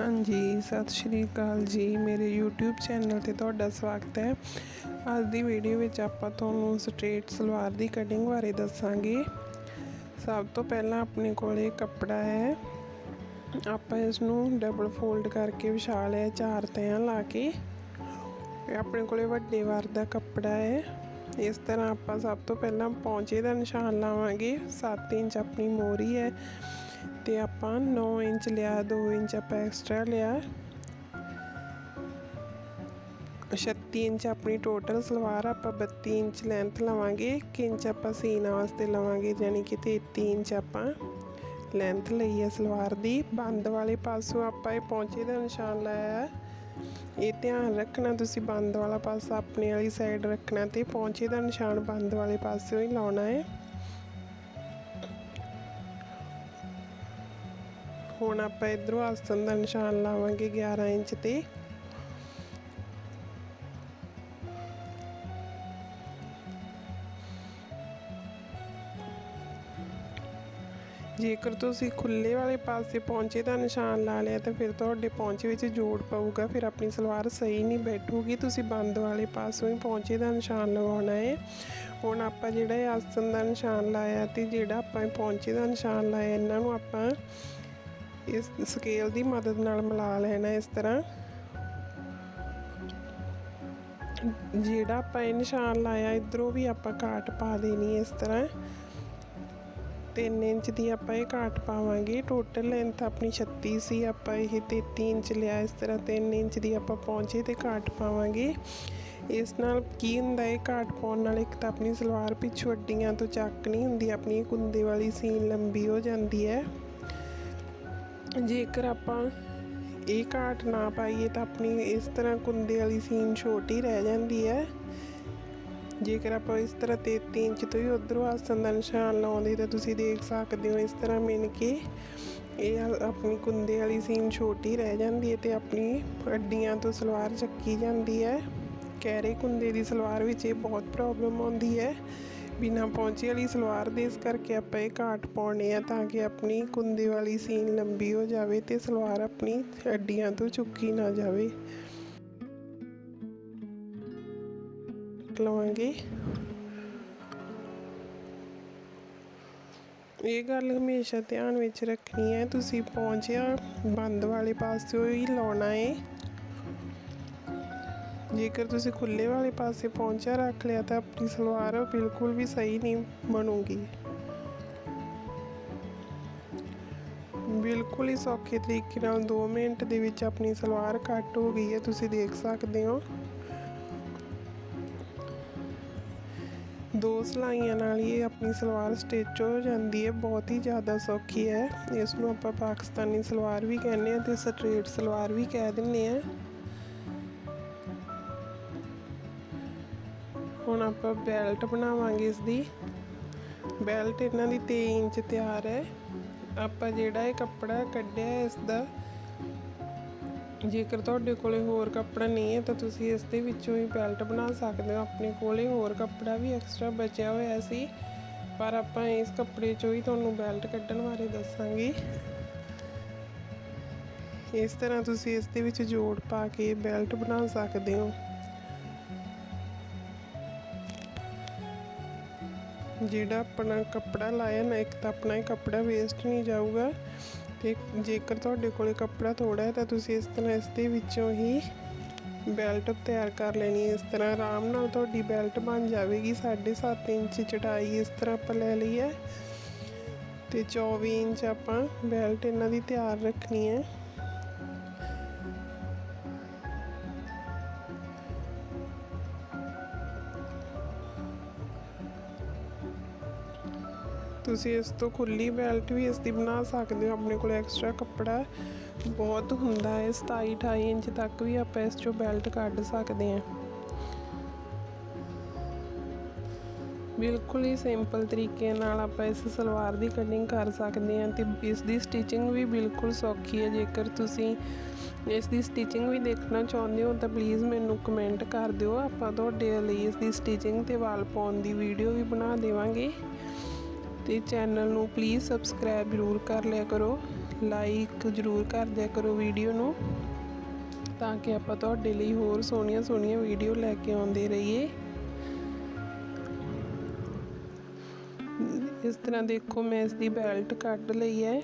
ਹਾਂਜੀ, ਸਤਿ ਸ਼੍ਰੀ ਅਕਾਲ ਜੀ। ਮੇਰੇ YouTube ਚੈਨਲ ਤੇ ਤੁਹਾਡਾ ਸਵਾਗਤ ਹੈ। ਅੱਜ ਦੀ ਵੀਡੀਓ ਵਿੱਚ ਆਪਾਂ ਤੁਹਾਨੂੰ ਸਟ੍ਰੇਟ ਸਲਵਾਰ ਦੀ ਕਟਿੰਗ ਬਾਰੇ ਦੱਸਾਂਗੇ। ਸਭ ਤੋਂ ਪਹਿਲਾਂ ਆਪਣੇ ਕੋਲੇ ਕੱਪੜਾ ਹੈ। ਆਪਾਂ ਇਸ ਨੂੰ ਡਬਲ ਫੋਲਡ ਕਰਕੇ ਵਿਛਾ ਲਿਆ, ਚਾਰ ਤੈਆਂ ਲਾ ਕੇ। ਆਪਣੇ ਕੋਲੇ ਵੱਡੇ ਵਾਰ ਦਾ ਕੱਪੜਾ ਹੈ। ਇਸ ਤਰ੍ਹਾਂ ਆਪਾਂ ਸਭ ਤੋਂ ਪਹਿਲਾਂ ਪੌਂਚੇ ਦਾ ਨਿਸ਼ਾਨ ਲਾਵਾਂਗੇ। 7 ਇੰਚ ਆਪਣੀ ਮੋਰੀ ਹੈ। ਤੇ ਆਪਾਂ 9 ਇੰਚ ਲਿਆ 2 ਇੰਚ ਆਪਾਂ ਐਕਸਟਰਾ ਲਿਆ। 36 ਇੰਚ ਆਪਣੀ ਟੋਟਲ ਸਲਵਾਰ ਆਪਾਂ 32 ਇੰਚ ਲੈਂਥ ਲਵਾਂਗੇ 1 ਇੰਚ ਆਪਾਂ ਸੀਨਾ ਵਾਸਤੇ ਲਵਾਂਗੇ ਯਾਨੀ ਕਿ 33 ਇੰਚ ਆਪਾਂ ਲੈਂਥ ਲਈ ਹੈ ਸਲਵਾਰ ਦੀ। ਬੰਦ ਵਾਲੇ ਪਾਸੋਂ ਆਪਾਂ ਇਹ ਪੌਂਚੇ ਦਾ ਨਿਸ਼ਾਨ ਲਾਇਆ ਹੈ। ਇਹ ਧਿਆਨ ਰੱਖਣਾ, ਤੁਸੀਂ ਬੰਦ ਵਾਲਾ ਪਾਸਾ ਆਪਣੇ ਵਾਲੀ ਸਾਈਡ ਰੱਖਣਾ ਤੇ ਪੌਂਚੇ ਦਾ ਨਿਸ਼ਾਨ ਬੰਦ ਵਾਲੇ ਪਾਸਿਓਂ ਹੀ ਲਾਉਣਾ ਹੈ। ਹੁਣ ਆਪਾਂ ਇਧਰੋਂ ਆਸਨ ਦਾ ਨਿਸ਼ਾਨ ਲਾਵਾਂਗੇ 11 ਇੰਚ ਤੇ। ਜੇਕਰ ਤੁਸੀਂ ਖੁੱਲੇ ਵਾਲੇ ਪਾਸੇ ਪੌਂਚੇ ਦਾ ਨਿਸ਼ਾਨ ਲਾ ਲਿਆ, ਤਾਂ ਫਿਰ ਤੁਹਾਡੇ ਪੌਂਚੇ ਵਿੱਚ ਜੋੜ ਪਊਗਾ। ਫਿਰ ਆਪਣੀ ਸਲਵਾਰ ਸਹੀ ਨਹੀਂ ਬੈਠੂਗੀ, ਤੁਸੀਂ ਬੰਦ ਵਾਲੇ ਪਾਸੋਂ ਹੀ ਪੌਂਚੇ ਦਾ ਨਿਸ਼ਾਨ ਲਗਾਉਣਾ ਹੈ। ਹੁਣ ਆਪਾਂ ਜਿਹੜਾ ਇਹ ਆਸਨ ਦਾ ਨਿਸ਼ਾਨ ਲਾਇਆ ਤੇ ਜਿਹੜਾ ਆਪਾਂ ਪੌਂਚੇ ਦਾ ਨਿਸ਼ਾਨ ਲਾਇਆ, ਇਹਨਾਂ ਨੂੰ ਆਪਾਂ ਇਸ ਸਕੇਲ ਦੀ ਮਦਦ ਨਾਲ ਮਿਲਾ ਲੈਣਾ ਇਸ ਤਰ੍ਹਾਂ। ਜਿਹੜਾ ਆਪਾਂ ਇਹ ਨਿਸ਼ਾਨ ਲਾਇਆ, ਇਧਰੋਂ ਵੀ ਆਪਾਂ ਕਾਟ ਪਾ ਦੇਣੀ ਇਸ ਤਰ੍ਹਾਂ। 3 ਇੰਚ ਦੀ ਆਪਾਂ ਇਹ ਕਾਟ ਪਾਵਾਂਗੇ। ਟੋਟਲ ਲੈਂਥ ਆਪਣੀ 36 ਸੀ, ਆਪਾਂ ਇਹ 33 ਇੰਚ ਲਿਆ, ਇਸ ਤਰ੍ਹਾਂ 3 ਇੰਚ ਦੀ ਆਪਾਂ ਪਹੁੰਚੇ ਤੇ ਕਾਟ ਪਾਵਾਂਗੇ। ਇਸ ਨਾਲ ਕੀ ਹੁੰਦਾ ਹੈ ਕਾਟ ਪਾਉਣ ਨਾਲ ਇੱਕ ਤਾਂ ਆਪਣੀ ਸਲਵਾਰ ਪਿੱਛੋਂ ਅੱਡੀਆਂ ਤੋਂ ਚੱਕ ਨਹੀਂ ਹੁੰਦੀ, ਆਪਣੀ ਕੁੰਦੇ ਵਾਲੀ ਸੀਨ ਲੰਬੀ ਹੋ ਜਾਂਦੀ ਹੈ। ਜੇਕਰ ਆਪਾਂ ਇਹ ਘਾਟ ਨਾ ਪਾਈਏ ਤਾਂ ਆਪਣੀ ਇਸ ਤਰ੍ਹਾਂ ਕੁੰਦੇ ਵਾਲੀ ਸੀਨ ਛੋਟੀ ਰਹਿ ਜਾਂਦੀ ਹੈ। ਜੇਕਰ ਆਪਾਂ ਇਸ ਤਰ੍ਹਾਂ 33 ਇੰਚ ਤੋਂ ਹੀ ਉਧਰੋਂ ਆਸਨ ਦਾ ਨਿਸ਼ਾਨ ਲਾਉਂਦੇ ਤਾਂ ਤੁਸੀਂ ਦੇਖ ਸਕਦੇ ਹੋ ਇਸ ਤਰ੍ਹਾਂ ਮਿਣ ਕੇ ਇਹ ਆਪਣੀ ਕੁੰਦੇ ਵਾਲੀ ਸੀਨ ਛੋਟੀ ਰਹਿ ਜਾਂਦੀ ਹੈ ਤੇ ਆਪਣੀ ਅੱਡੀਆਂ ਤੋਂ ਸਲਵਾਰ ਚੱਕੀ ਜਾਂਦੀ ਹੈ। ਕੈਰੇ ਕੁੰਦੇ ਦੀ ਸਲਵਾਰ ਵਿੱਚ ਇਹ ਬਹੁਤ ਪ੍ਰੋਬਲਮ ਆਉਂਦੀ ਹੈ। ਬਿਨਾ ਪਹੁੰਚੇ ਵਾਲੀ ਸਲਵਾਰ ਦੇ ਇਸ ਕਰਕੇ ਆਪਾਂ ਇਹ ਘਾਟ ਪਾਉਣੇ ਆ ਤਾਂ ਕਿ ਆਪਣੀ ਕੁੰਦੇ ਵਾਲੀ ਸੀਨ ਲੰਬੀ ਹੋ ਜਾਵੇ ਤੇ ਸਲਵਾਰ ਆਪਣੀ ਅੱਡੀਆਂ ਤੋਂ ਚੁੱਕੀ ਨਾ ਜਾਵੇ। ਲਵਾਂਗੇ। ਇਹ ਗੱਲ ਹਮੇਸ਼ਾ ਧਿਆਨ ਵਿੱਚ ਰੱਖਣੀ ਹੈ, ਤੁਸੀਂ ਪਹੁੰਚਿਆ, ਬੰਦ ਵਾਲੇ ਪਾਸਿਓਂ ਹੀ ਲਾਉਣਾ ਹੈ ਜੇਕਰ ਤੁਸੀਂ ਖੁੱਲੇ ਵਾਲੇ ਪਾਸੇ ਪਹੁੰਚਿਆ, ਰੱਖ ਲਿਆ, ਤਾਂ ਆਪਣੀ ਸਲਵਾਰ ਬਿਲਕੁਲ ਵੀ ਸਹੀ ਨਹੀਂ ਬਣੂਗੀ। ਬਿਲਕੁਲ ਹੀ ਸੌਖੇ ਤਰੀਕੇ ਨਾਲ 2 ਮਿੰਟ ਦੇ ਵਿੱਚ ਆਪਣੀ ਸਲਵਾਰ ਕੱਟ ਹੋ ਗਈ ਹੈ, ਤੁਸੀਂ ਦੇਖ ਸਕਦੇ ਹੋ। ਦੋ ਸਲਾਈਆਂ ਨਾਲ ਇਹ ਆਪਣੀ ਸਲਵਾਰ ਸਟਿਚ ਹੋ ਜਾਂਦੀ ਹੈ, ਬਹੁਤ ਹੀ ਜ਼ਿਆਦਾ ਸੌਖੀ ਹੈ। ਇਸ ਨੂੰ ਆਪਾਂ ਪਾਕਿਸਤਾਨੀ ਸਲਵਾਰ ਵੀ ਕਹਿੰਦੇ ਆ ਤੇ ਸਟ੍ਰੇਟ ਸਲਵਾਰ ਵੀ ਕਹਿ ਦਿੰਦੇ ਆ ਹੁਣ ਆਪਾਂ ਬੈਲਟ ਬਣਾਵਾਂਗੇ ਇਸ ਦੀ ਬੈਲਟ ਇਹਨਾਂ ਦੀ 23 ਇੰਚ ਤਿਆਰ ਹੈ। ਆਪਾਂ ਜਿਹੜਾ ਇਹ ਕੱਪੜਾ ਕੱਢਿਆ ਇਸ ਦਾ ਜੇਕਰ ਤੁਹਾਡੇ ਕੋਲੇ ਹੋਰ ਕੱਪੜਾ ਨਹੀਂ ਹੈ ਤਾਂ ਤੁਸੀਂ ਇਸ ਦੇ ਵਿੱਚੋਂ ਹੀ ਬੈਲਟ ਬਣਾ ਸਕਦੇ ਹੋ। ਆਪਣੇ ਕੋਲੇ ਹੋਰ ਕੱਪੜਾ ਵੀ ਐਕਸਟਰਾ ਬਚਿਆ ਹੋਇਆ ਸੀ, ਪਰ ਆਪਾਂ ਇਸ ਕੱਪੜੇ ਚੋਂ ਹੀ ਤੁਹਾਨੂੰ ਬੈਲਟ ਕੱਢਣ ਬਾਰੇ ਦੱਸਾਂਗੇ। ਇਸ ਤਰ੍ਹਾਂ ਤੁਸੀਂ ਇਸ ਦੇ ਵਿੱਚ ਜੋੜ ਪਾ ਕੇ ਬੈਲਟ ਬਣਾ ਸਕਦੇ ਹੋ। ਜਿਹੜਾ ਆਪਣਾ ਕੱਪੜਾ ਲਾਇਆ ਨਾ, ਇੱਕ ਤਾਂ ਆਪਣਾ ਇਹ ਕੱਪੜਾ ਵੇਸਟ ਨਹੀਂ ਜਾਊਗਾ। ਤੇ ਜੇਕਰ ਤੁਹਾਡੇ ਕੋਲੇ ਕੱਪੜਾ ਥੋੜਾ ਹੈ ਤਾਂ ਤੁਸੀਂ ਇਸ ਤਰ੍ਹਾਂ ਇਸ ਦੇ ਵਿੱਚੋਂ ਹੀ ਬੈਲਟ ਤਿਆਰ ਕਰ ਲੈਣੀ ਹੈ। ਇਸ ਤਰ੍ਹਾਂ ਆਰਾਮ ਨਾਲ ਤੁਹਾਡੀ ਬੈਲਟ ਬਣ ਜਾਵੇਗੀ। 7.5 ਇੰਚ ਚਟਾਈ ਇਸ ਤਰ੍ਹਾਂ ਆਪਾਂ ਲੈ ਲਈ ਹੈ। ਤੇ 24 ਇੰਚ ਆਪਾਂ ਬੈਲਟ ਇਹਨਾਂ ਦੀ ਤਿਆਰ ਰੱਖਣੀ ਹੈ। ਤੁਸੀਂ ਇਸ ਤੋਂ ਖੁੱਲੀ ਬੈਲਟ ਵੀ ਇਸ ਦੀ ਬਣਾ ਸਕਦੇ ਹੋ। ਆਪਣੇ ਕੋਲ ਐਕਸਟਰਾ ਕੱਪੜਾ ਬਹੁਤ ਹੁੰਦਾ ਹੈ। 27 28 ਇੰਚ ਤੱਕ ਵੀ ਆਪਾਂ ਇਸ ਚੋਂ ਬੈਲਟ ਕੱਢ ਸਕਦੇ ਹਾਂ। ਬਿਲਕੁਲ ਹੀ ਸਿੰਪਲ ਤਰੀਕੇ ਨਾਲ ਆਪਾਂ ਇਸ ਸਲਵਾਰ ਦੀ ਕਟਿੰਗ ਕਰ ਸਕਦੇ ਹਾਂ ਤੇ ਇਸ ਦੀ ਸਟਿਚਿੰਗ ਵੀ ਬਿਲਕੁਲ ਸੌਖੀ ਹੈ। ਜੇਕਰ ਤੁਸੀਂ ਇਸ ਦੀ ਸਟਿਚਿੰਗ ਵੀ ਦੇਖਣਾ ਚਾਹੁੰਦੇ ਹੋ ਤਾਂ ਪਲੀਜ਼ ਮੈਨੂੰ ਕਮੈਂਟ ਕਰ ਦਿਓ। ਆਪਾਂ ਤੁਹਾਡੇ ਲਈ ਇਸ ਦੀ ਸਟਿਚਿੰਗ ਤੇ ਵਾਲ ਪਾਉਣ ਦੀ ਵੀਡੀਓ ਵੀ ਬਣਾ ਦੇਵਾਂਗੇ। ਅਤੇ ਚੈਨਲ ਨੂੰ ਪਲੀਜ਼ ਸਬਸਕ੍ਰਾਈਬ ਜ਼ਰੂਰ ਕਰ ਲਿਆ ਕਰੋ ਲਾਈਕ ਜ਼ਰੂਰ ਕਰ ਦਿਆ ਕਰੋ ਵੀਡੀਓ ਨੂੰ, ਤਾਂ ਕਿ ਆਪਾਂ ਤੁਹਾਡੇ ਲਈ ਹੋਰ ਸੋਹਣੀਆਂ ਸੋਹਣੀਆਂ ਵੀਡੀਓ ਲੈ ਕੇ ਆਉਂਦੇ ਰਹੀਏ। ਇਸ ਤਰ੍ਹਾਂ ਦੇਖੋ ਮੈਂ ਇਸ ਦੀ ਬੈਲਟ ਕੱਢ ਲਈ ਹੈ।